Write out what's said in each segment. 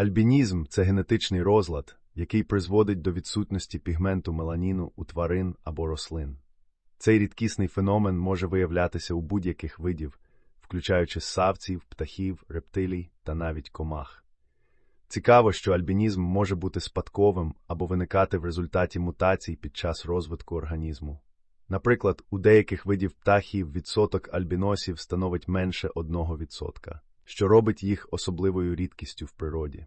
Альбінізм це генетичний розлад, який призводить до відсутності пігменту меланіну у тварин або рослин. Цей рідкісний феномен може виявлятися у будь-яких видів, включаючи ссавців, птахів, рептилій та навіть комах. Цікаво, що альбінізм може бути спадковим або виникати в результаті мутацій під час розвитку організму. Наприклад, у деяких видів птахів відсоток альбіносів становить менше 1%, що робить їх особливою рідкістю в природі.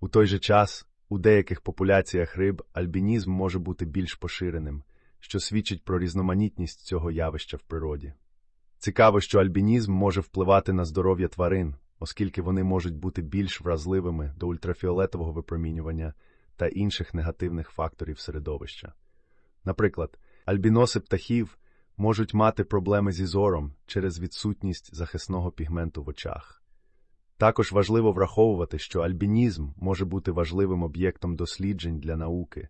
У той же час у деяких популяціях риб альбінізм може бути більш поширеним, що свідчить про різноманітність цього явища в природі. Цікаво, що альбінізм може впливати на здоров'я тварин, оскільки вони можуть бути більш вразливими до ультрафіолетового випромінювання та інших негативних факторів середовища. Наприклад, альбіноси птахів можуть мати проблеми зі зором через відсутність захисного пігменту в очах. Також важливо враховувати, що альбінізм може бути важливим об'єктом досліджень для науки,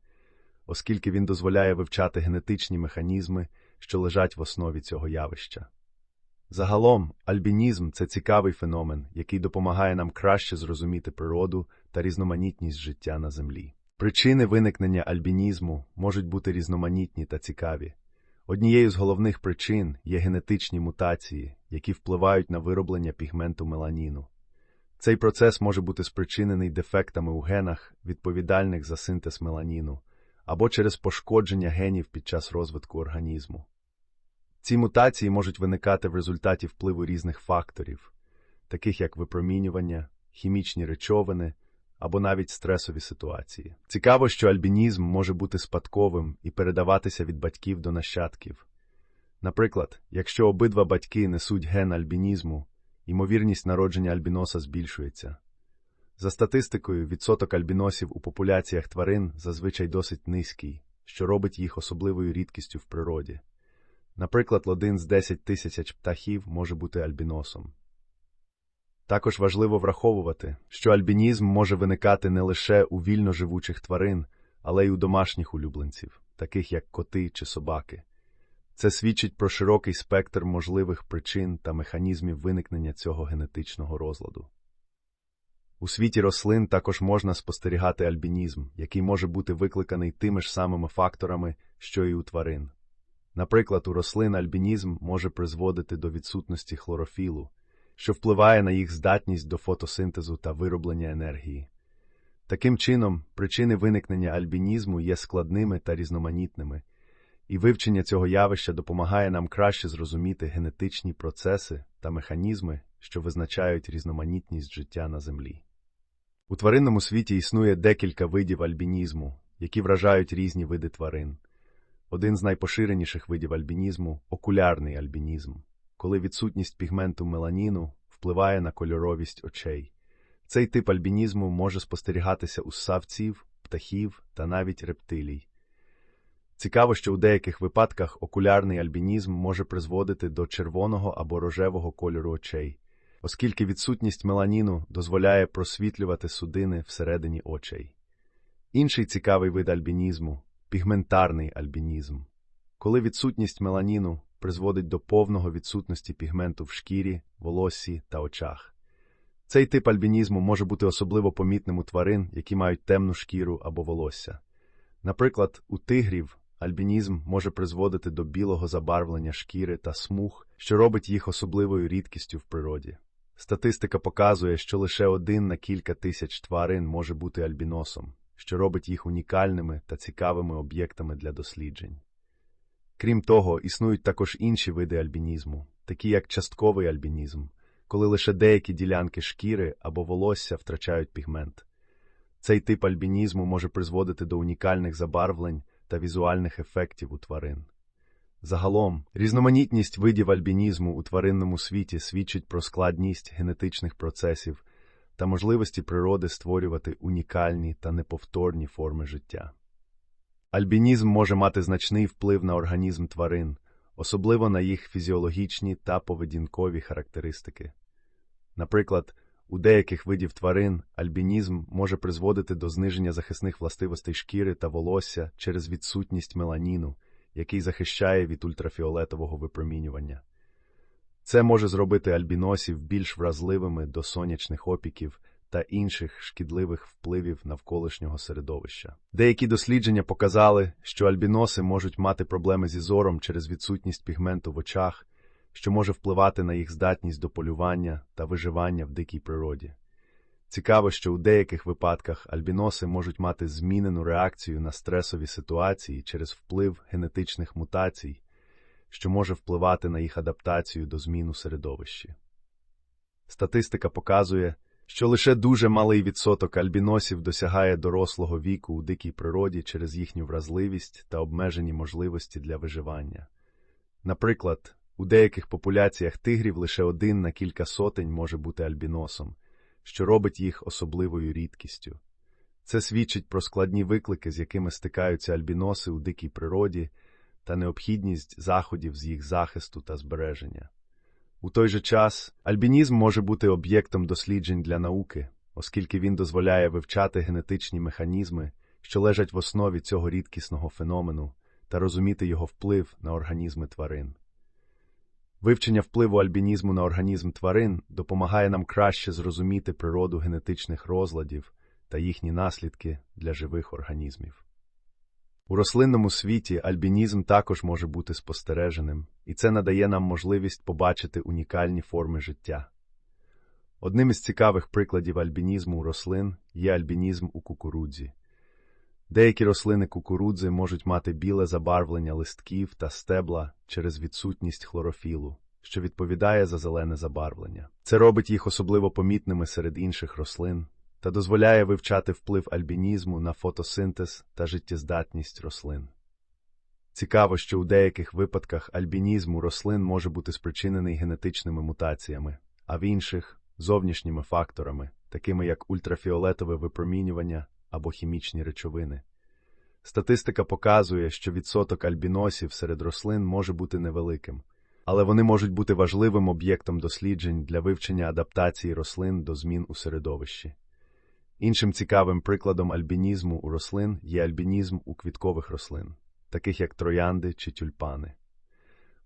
оскільки він дозволяє вивчати генетичні механізми, що лежать в основі цього явища. Загалом, альбінізм це цікавий феномен, який допомагає нам краще зрозуміти природу та різноманітність життя на Землі. Причини виникнення альбінізму можуть бути різноманітні та цікаві. Однією з головних причин є генетичні мутації, які впливають на вироблення пігменту меланіну. Цей процес може бути спричинений дефектами у генах, відповідальних за синтез меланіну, або через пошкодження генів під час розвитку організму. Ці мутації можуть виникати в результаті впливу різних факторів, таких як випромінювання, хімічні речовини або навіть стресові ситуації. Цікаво, що альбінізм може бути спадковим і передаватися від батьків до нащадків. Наприклад, якщо обидва батьки несуть ген альбінізму, ймовірність народження альбіноса збільшується. За статистикою, відсоток альбіносів у популяціях тварин зазвичай досить низький, що робить їх особливою рідкістю в природі. Наприклад, один з 10 тисяч птахів може бути альбіносом. Також важливо враховувати, що альбінізм може виникати не лише у вільно живучих тварин, але й у домашніх улюбленців, таких як коти чи собаки. Це свідчить про широкий спектр можливих причин та механізмів виникнення цього генетичного розладу. У світі рослин також можна спостерігати альбінізм, який може бути викликаний тими ж самими факторами, що і у тварин. Наприклад, у рослин альбінізм може призводити до відсутності хлорофілу, що впливає на їх здатність до фотосинтезу та вироблення енергії. Таким чином, причини виникнення альбінізму є складними та різноманітними, і вивчення цього явища допомагає нам краще зрозуміти генетичні процеси та механізми, що визначають різноманітність життя на Землі. У тваринному світі існує декілька видів альбінізму, які вражають різні види тварин. Один з найпоширеніших видів альбінізму окулярний альбінізм, коли відсутність пігменту меланіну впливає на кольоровість очей. Цей тип альбінізму може спостерігатися у ссавців, птахів та навіть рептилій. Цікаво, що у деяких випадках окулярний альбінізм може призводити до червоного або рожевого кольору очей, оскільки відсутність меланіну дозволяє просвітлювати судини всередині очей. Інший цікавий вид альбінізму пігментарний альбінізм, коли відсутність меланіну призводить до повного відсутності пігменту в шкірі, волоссі та очах. Цей тип альбінізму може бути особливо помітним у тварин, які мають темну шкіру або волосся. Наприклад, у тигрів альбінізм може призводити до білого забарвлення шкіри та смуг, що робить їх особливою рідкістю в природі. Статистика показує, що лише один на кілька тисяч тварин може бути альбіносом, що робить їх унікальними та цікавими об'єктами для досліджень. Крім того, існують також інші види альбінізму, такі як частковий альбінізм, коли лише деякі ділянки шкіри або волосся втрачають пігмент. Цей тип альбінізму може призводити до унікальних забарвлень та візуальних ефектів у тварин. Загалом, різноманітність видів альбінізму у тваринному світі свідчить про складність генетичних процесів та можливості природи створювати унікальні та неповторні форми життя. Альбінізм може мати значний вплив на організм тварин, особливо на їх фізіологічні та поведінкові характеристики. Наприклад, у деяких видів тварин альбінізм може призводити до зниження захисних властивостей шкіри та волосся через відсутність меланіну, який захищає від ультрафіолетового випромінювання. Це може зробити альбіносів більш вразливими до сонячних опіків та інших шкідливих впливів навколишнього середовища. Деякі дослідження показали, що альбіноси можуть мати проблеми зі зором через відсутність пігменту в очах, що може впливати на їх здатність до полювання та виживання в дикій природі. Цікаво, що у деяких випадках альбіноси можуть мати змінену реакцію на стресові ситуації через вплив генетичних мутацій, що може впливати на їх адаптацію до змін у середовищі. Статистика показує, що лише дуже малий відсоток альбіносів досягає дорослого віку у дикій природі через їхню вразливість та обмежені можливості для виживання. Наприклад, у деяких популяціях тигрів лише один на кілька сотень може бути альбіносом, що робить їх особливою рідкістю. Це свідчить про складні виклики, з якими стикаються альбіноси у дикій природі, та необхідність заходів з їх захисту та збереження. У той же час альбінізм може бути об'єктом досліджень для науки, оскільки він дозволяє вивчати генетичні механізми, що лежать в основі цього рідкісного феномену, та розуміти його вплив на організми тварин. Вивчення впливу альбінізму на організм тварин допомагає нам краще зрозуміти природу генетичних розладів та їхні наслідки для живих організмів. У рослинному світі альбінізм також може бути спостереженим, і це надає нам можливість побачити унікальні форми життя. Одним із цікавих прикладів альбінізму у рослин є альбінізм у кукурудзі. Деякі рослини кукурудзи можуть мати біле забарвлення листків та стебла через відсутність хлорофілу, що відповідає за зелене забарвлення. Це робить їх особливо помітними серед інших рослин та дозволяє вивчати вплив альбінізму на фотосинтез та життєздатність рослин. Цікаво, що у деяких випадках альбінізм у рослин може бути спричинений генетичними мутаціями, а в інших зовнішніми факторами, такими як ультрафіолетове випромінювання або хімічні речовини. Статистика показує, що відсоток альбіносів серед рослин може бути невеликим, але вони можуть бути важливим об'єктом досліджень для вивчення адаптації рослин до змін у середовищі. Іншим цікавим прикладом альбінізму у рослин є альбінізм у квіткових рослин, таких як троянди чи тюльпани.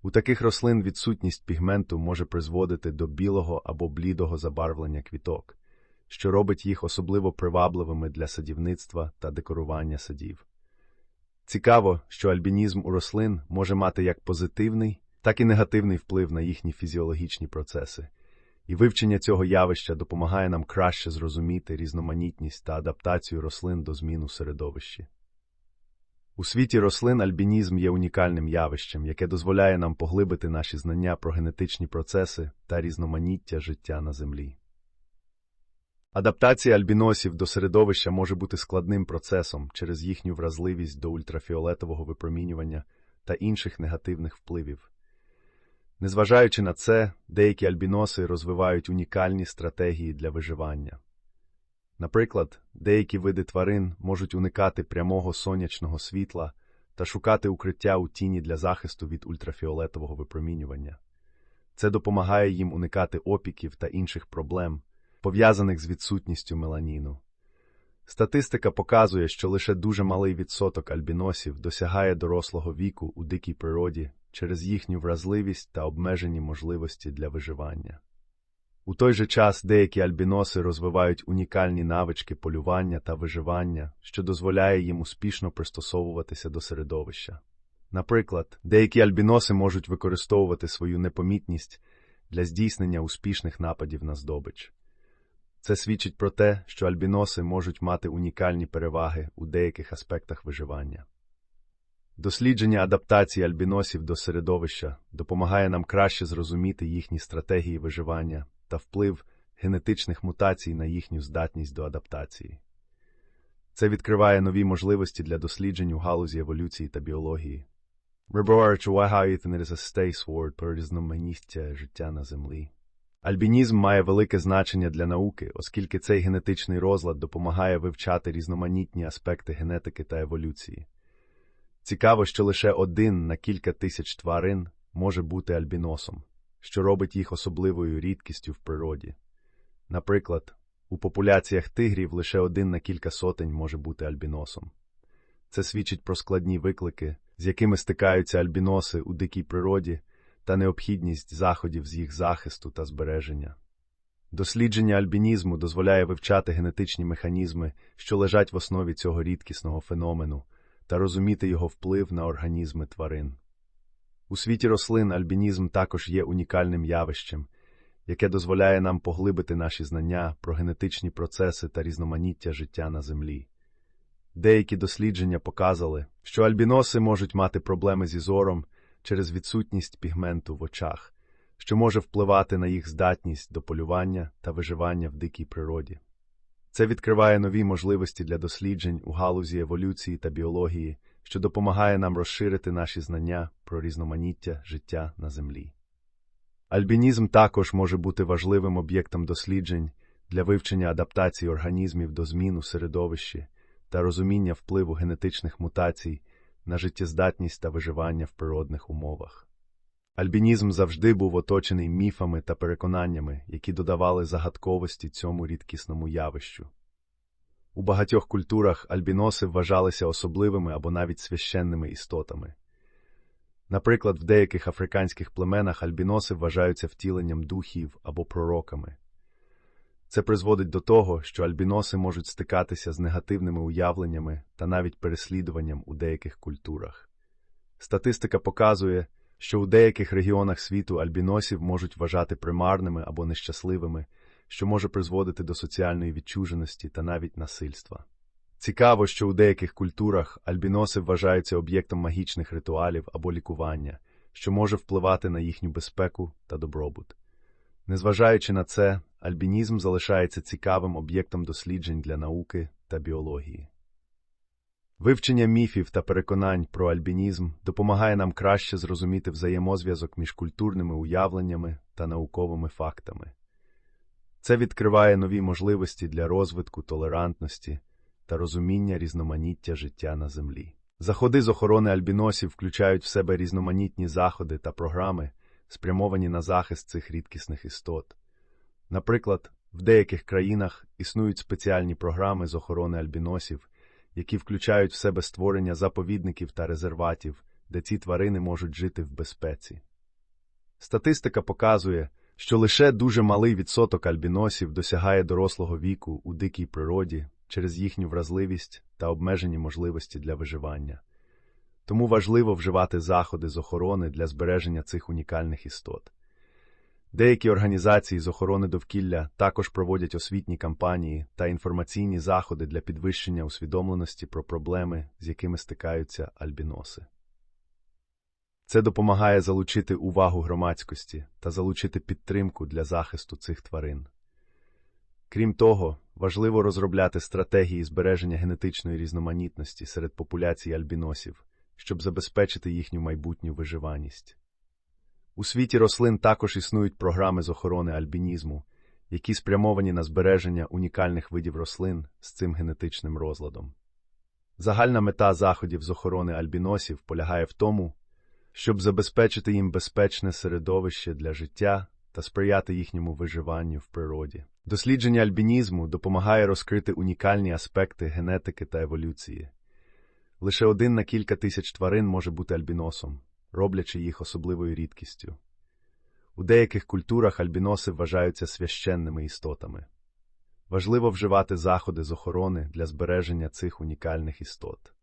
У таких рослин відсутність пігменту може призводити до білого або блідого забарвлення квіток, що робить їх особливо привабливими для садівництва та декорування садів. Цікаво, що альбінізм у рослин може мати як позитивний, так і негативний вплив на їхні фізіологічні процеси і вивчення цього явища допомагає нам краще зрозуміти різноманітність та адаптацію рослин до змін у середовищі. У світі рослин альбінізм є унікальним явищем, яке дозволяє нам поглибити наші знання про генетичні процеси та різноманіття життя на землі. Адаптація альбіносів до середовища може бути складним процесом через їхню вразливість до ультрафіолетового випромінювання та інших негативних впливів. Незважаючи на це, деякі альбіноси розвивають унікальні стратегії для виживання. Наприклад, деякі види тварин можуть уникати прямого сонячного світла та шукати укриття у тіні для захисту від ультрафіолетового випромінювання. Це допомагає їм уникати опіків та інших проблем, пов'язаних з відсутністю меланіну. Статистика показує, що лише дуже малий відсоток альбіносів досягає дорослого віку у дикій природі через їхню вразливість та обмежені можливості для виживання. У той же час деякі альбіноси розвивають унікальні навички полювання та виживання, що дозволяє їм успішно пристосовуватися до середовища. Наприклад, деякі альбіноси можуть використовувати свою непомітність для здійснення успішних нападів на здобич. Це свідчить про те, що альбіноси можуть мати унікальні переваги у деяких аспектах виживання. Дослідження адаптації альбіносів до середовища допомагає нам краще зрозуміти їхні стратегії виживання та вплив генетичних мутацій на їхню здатність до адаптації. Це відкриває нові можливості для досліджень у галузі еволюції та біології. різноманіття життя на землі. Альбінізм має велике значення для науки, оскільки цей генетичний розлад допомагає вивчати різноманітні аспекти генетики та еволюції. Цікаво, що лише один на кілька тисяч тварин може бути альбіносом, що робить їх особливою рідкістю в природі. Наприклад, у популяціях тигрів лише один на кілька сотень може бути альбіносом. Це свідчить про складні виклики, з якими стикаються альбіноси у дикій природі та необхідність заходів з їх захисту та збереження. Дослідження альбінізму дозволяє вивчати генетичні механізми, що лежать в основі цього рідкісного феномену, та розуміти його вплив на організми тварин. У світі рослин альбінізм також є унікальним явищем, яке дозволяє нам поглибити наші знання про генетичні процеси та різноманіття життя на землі. Деякі дослідження показали, що альбіноси можуть мати проблеми зі зором через відсутність пігменту в очах, що може впливати на їх здатність до полювання та виживання в дикій природі. Це відкриває нові можливості для досліджень у галузі еволюції та біології, що допомагає нам розширити наші знання про різноманіття життя на землі. Альбінізм також може бути важливим об'єктом досліджень для вивчення адаптації організмів до змін у середовищі та розуміння впливу генетичних мутацій на життєздатність та виживання в природних умовах. Альбінізм завжди був оточений міфами та переконаннями, які додавали загадковості цьому рідкісному явищу. У багатьох культурах альбіноси вважалися особливими або навіть священними істотами. Наприклад, в деяких африканських племенах альбіноси вважаються втіленням духів або пророками. Це призводить до того, що альбіноси можуть стикатися з негативними уявленнями та навіть переслідуванням у деяких культурах. Статистика показує, що у деяких регіонах світу альбіносів можуть вважати примарними або нещасливими, що може призводити до соціальної відчуженості та навіть насильства. Цікаво, що у деяких культурах альбіноси вважаються об'єктом магічних ритуалів або лікування, що може впливати на їхню безпеку та добробут. Незважаючи на це, альбінізм залишається цікавим об'єктом досліджень для науки та біології. Вивчення міфів та переконань про альбінізм допомагає нам краще зрозуміти взаємозв'язок між культурними уявленнями та науковими фактами. Це відкриває нові можливості для розвитку толерантності та розуміння різноманіття життя на землі. Заходи з охорони альбіносів включають в себе різноманітні заходи та програми, спрямовані на захист цих рідкісних істот. Наприклад, в деяких країнах існують спеціальні програми з охорони альбіносів, які включають в себе створення заповідників та резерватів, де ці тварини можуть жити в безпеці. Статистика показує, що лише дуже малий відсоток альбіносів досягає дорослого віку у дикій природі через їхню вразливість та обмежені можливості для виживання. Тому важливо вживати заходи з охорони для збереження цих унікальних істот. Деякі організації з охорони довкілля також проводять освітні кампанії та інформаційні заходи для підвищення усвідомленості про проблеми, з якими стикаються альбіноси. Це допомагає залучити увагу громадськості та залучити підтримку для захисту цих тварин. Крім того, важливо розробляти стратегії збереження генетичної різноманітності серед популяцій альбіносів, щоб забезпечити їхню майбутню виживаність. У світі рослин також існують програми з охорони альбінізму, які спрямовані на збереження унікальних видів рослин з цим генетичним розладом. Загальна мета заходів з охорони альбіносів полягає в тому, щоб забезпечити їм безпечне середовище для життя та сприяти їхньому виживанню в природі. Дослідження альбінізму допомагає розкрити унікальні аспекти генетики та еволюції. Лише один на кілька тисяч тварин може бути альбіносом, роблячи їх особливою рідкістю. У деяких культурах альбіноси вважаються священними істотами. Важливо вживати заходи з охорони для збереження цих унікальних істот.